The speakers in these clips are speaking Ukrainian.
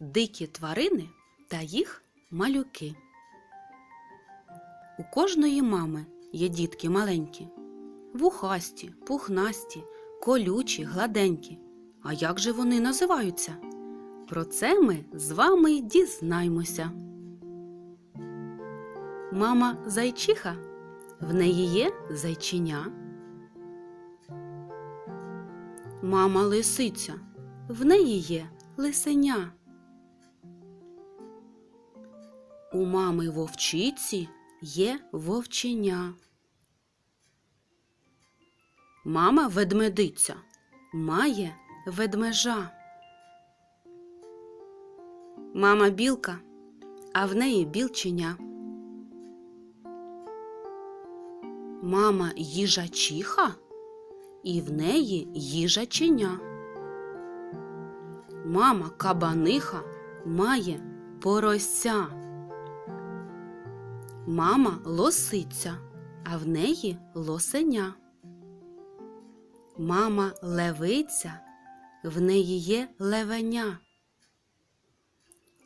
дикі тварини та їх малюки. У кожної мами є дітки маленькі, вухасті, пухнасті, колючі, гладенькі. А як же вони називаються? Про це ми з вами й дізнаймося. Мама зайчиха, в неї є зайчиня. Мама лисиця, в неї є лисеня. У мами вовчиці є вовченя. Мама ведмедиця має ведмежа. Мама білка, а в неї білченя. Мама їжачиха, і в неї їжаченя. Мама кабаниха має порося. Мама лосиця, а в неї лосеня. Мама левиця, в неї є левеня.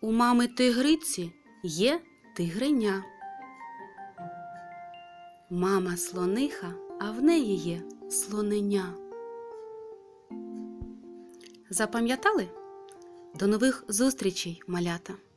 У мами тигриці є тигреня. Мама слониха, а в неї є слоненя. Запам'ятали? До нових зустрічей, малята!